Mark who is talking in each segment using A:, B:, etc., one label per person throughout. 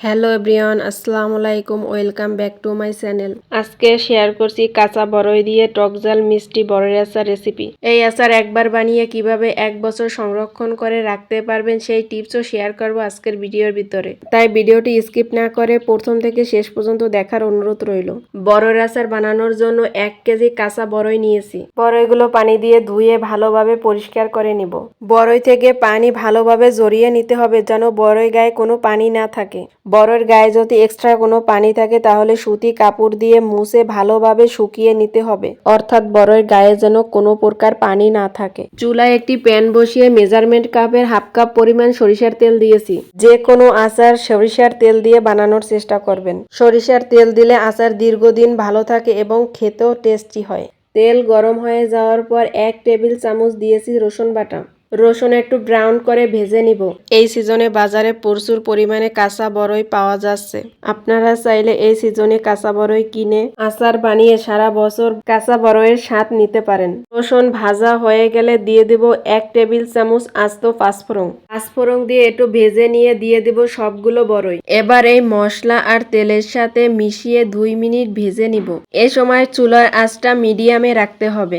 A: Hello everyone আসসালামু আলাইকুম welcome back to my channel. আজকে শেয়ার করছি কাঁচা বড়ই দিয়ে টকজাল মিষ্টি বড়ের আচার রেসিপি এই আচার একবার বানিয়ে কীভাবে এক বছর সংরক্ষণ করে রাখতে পারবেন সেই টিপসও শেয়ার করব আজকের ভিডিওর ভিতরে। তাই ভিডিওটি স্কিপ না করে প্রথম থেকে শেষ পর্যন্ত দেখার অনুরোধ রইল। বড়ের আচার বানানোর জন্য এক কেজি কাঁচা বড়ই নিয়েছি। বড়ইগুলো পানি দিয়ে ধুয়ে ভালোভাবে পরিষ্কার করে নিব। বড়ই থেকে পানি ভালোভাবে জড়িয়ে নিতে হবে যেন বড়ই গায়ে কোনো পানি না থাকে। বড়ের গায়ে যদি এক্সট্রা কোনো পানি থাকে, তাহলে সুতি কাপড় দিয়ে মুছে ভালোভাবে শুকিয়ে নিতে হবে। অর্থাৎ বরের গায়ে যেন কোনো প্রকার পানি না থাকে। চুলায় একটি প্যান বসিয়ে মেজারমেন্ট কাপের হাফ কাপ পরিমাণ সরিষার তেল দিয়েছি। যে কোনো আচার সরিষার তেল দিয়ে বানানোর চেষ্টা করবেন। সরিষার তেল দিলে আচার দীর্ঘদিন ভালো থাকে এবং খেতেও টেস্টি হয়। তেল গরম হয়ে যাওয়ার পর এক টেবিল চামচ দিয়েছি রসুন বাটা। রসুন একটু ব্রাউন করে ভেজে নিব। এই সিজনে বাজারে প্রচুর পরিমাণে কাঁচা বড়ই পাওয়া যাচ্ছে। আপনারা চাইলে এই সিজনে কাঁচা বড়ই কিনে আচার বানিয়ে সারা বছর কাঁচা বড়ইয়ের স্বাদ নিতে পারেন। রসুন ভাজা হয়ে গেলে দিয়ে দেব এক টেবিল চামচ আস্ত পাঁচফোড়ন। পাঁচফোড়ন দিয়ে একটু ভেজে নিয়ে দিয়ে দেব সবগুলো বড়ই এবার এই মশলা আর তেলের সাথে মিশিয়ে দুই মিনিট ভেজে নিব। এ সময় চুলার আঁচটা মিডিয়ামে রাখতে হবে।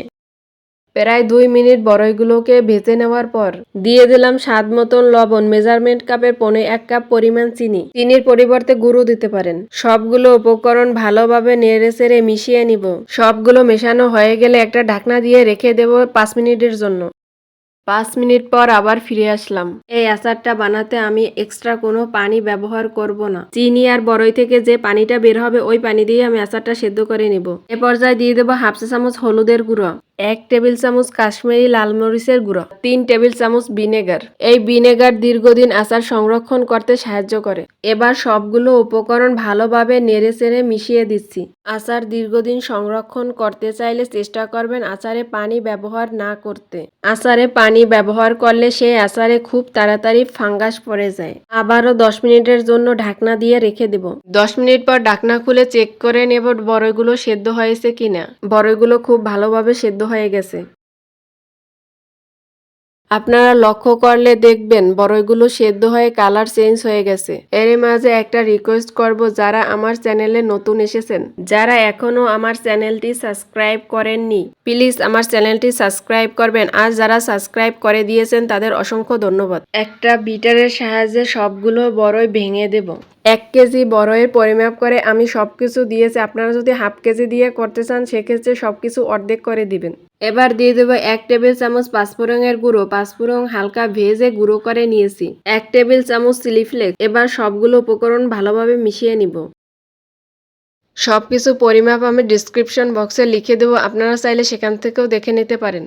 A: প্রায় দুই মিনিট বড়ইগুলোকে ভেজে নেওয়ার পর দিয়ে দিলাম স্বাদ মতন লবণ, মেজারমেন্ট কাপের পনে এক কাপ পরিমাণ চিনি। চিনির পরিবর্তে গুঁড়ো দিতে পারেন। সবগুলো উপকরণ ভালোভাবে নেড়ে চেড়ে মিশিয়ে নিব। সবগুলো মেশানো হয়ে গেলে একটা ঢাকনা দিয়ে রেখে দেব পাঁচ মিনিটের জন্য। পাঁচ মিনিট পর আবার ফিরে আসলাম। এই আচারটা বানাতে আমি এক্সট্রা কোনো পানি ব্যবহার করব না। চিনি আর বড়ই থেকে যে পানিটা বের হবে, ওই পানি দিয়ে আমি আচারটা সেদ্ধ করে নিব। এ পর্যায়ে দিয়ে দেবো হাফ চা চামচ হলুদের গুঁড়ো, এক টেবিল চামচ কাশ্মীরি লাল মরিচের গুঁড়ো, তিন টেবিল চামচ ভিনেগার। এই ভিনেগার দীর্ঘদিন আচার সংরক্ষণ করতে সাহায্য করে। এবার সবগুলো উপকরণ ভালোভাবে নেড়ে চেড়ে মিশিয়ে দিচ্ছি। আচার দীর্ঘদিন সংরক্ষণ করতে চাইলে চেষ্টা করবেন আচারে পানি ব্যবহার না করতে। আচারে পানি ব্যবহার করলে সেই আচারে খুব তাড়াতাড়ি ফাঙ্গাস পড়ে যায়। আবারও দশ মিনিটের জন্য ঢাকনা দিয়ে রেখে দেব। দশ মিনিট পর ঢাকনা খুলে চেক করে নেব বড়ইগুলো সেদ্ধ হয়েছে কিনা। বড়ইগুলো খুব ভালোভাবে সেদ্ধ হয়ে গেছে। আপনারা লক্ষ্য করলে দেখবেন বড়ইগুলো সেদ্ধ হয়ে কালার চেঞ্জ হয়ে গেছে। এর মাঝে একটা রিকোয়েস্ট করব যারা আমার চ্যানেলে নতুন এসেছেন। যারা এখনও আমার চ্যানেলটি সাবস্ক্রাইব করেননি প্লিজ আমার চ্যানেলটি সাবস্ক্রাইব করবেন। আর যারা সাবস্ক্রাইব করে দিয়েছেন তাদের অসংখ্য ধন্যবাদ। একটা বিটারের সাহায্যে সবগুলো বড়ই ভেঙে দেব। এক কেজি বড়ইয়ের পরিমাপ করে আমি সব কিছু দিয়েছি। আপনারা যদি হাফ কেজি দিয়ে করতে চান, সেক্ষেত্রে সব কিছু অর্ধেক করে দিবেন। এবার দিয়ে দেবো এক টেবিল চামচ পাঁচফোড়নের গুঁড়ো। পাঁচফোড়ন হালকা ভেজে গুঁড়ো করে নিয়েছি। এক টেবিল চামচ চিলি ফ্লেক্স। এবার সবগুলো উপকরণ ভালোভাবে মিশিয়ে নিব। সব কিছু পরিমাপ আমি ডিসক্রিপশন বক্সে লিখে দেবো। আপনারা চাইলে সেখান থেকেও দেখে নিতে পারেন।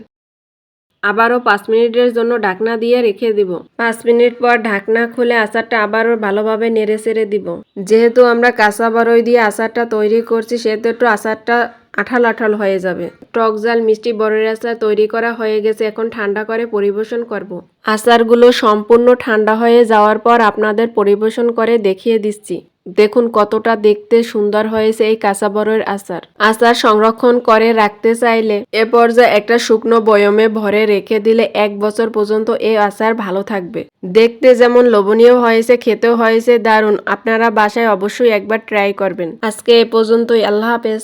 A: আবারও পাঁচ মিনিটের জন্য ঢাকনা দিয়ে রেখে দিব। পাঁচ মিনিট পর ঢাকনা খুলে আচারটা আবারও ভালোভাবে নেড়ে চেড়ে দিব। যেহেতু আমরা কাঁচা বড়ই দিয়ে আচারটা তৈরি করছি, সেহেতু একটু আচারটা আঠাল আঠাল হয়ে যাবে। টক জাল, মিষ্টি বরের আচার তৈরি করা হয়ে গেছে, এখন ঠান্ডা করে পরিবেশন করব। আচারগুলো সম্পূর্ণ ঠান্ডা হয়ে যাওয়ার পর আপনাদের পরিবেশন করে দেখিয়ে দিচ্ছি। দেখুন কতটা দেখতে সুন্দর হয়েছে এই কাঁচা বড়ের আচার। আচার সংরক্ষণ করে রাখতে চাইলে এ পর্যায়ে একটা শুকনো বয়মে ভরে রেখে দিলে এক বছর পর্যন্ত এই আচার ভালো থাকবে। দেখতে যেমন লোভনীয় হয়েছে, খেতেও হয়েছে দারুণ আপনারা বাসায় অবশ্যই একবার ট্রাই করবেন। আজকে এ পর্যন্তই। আল্লাহ হাফেজ।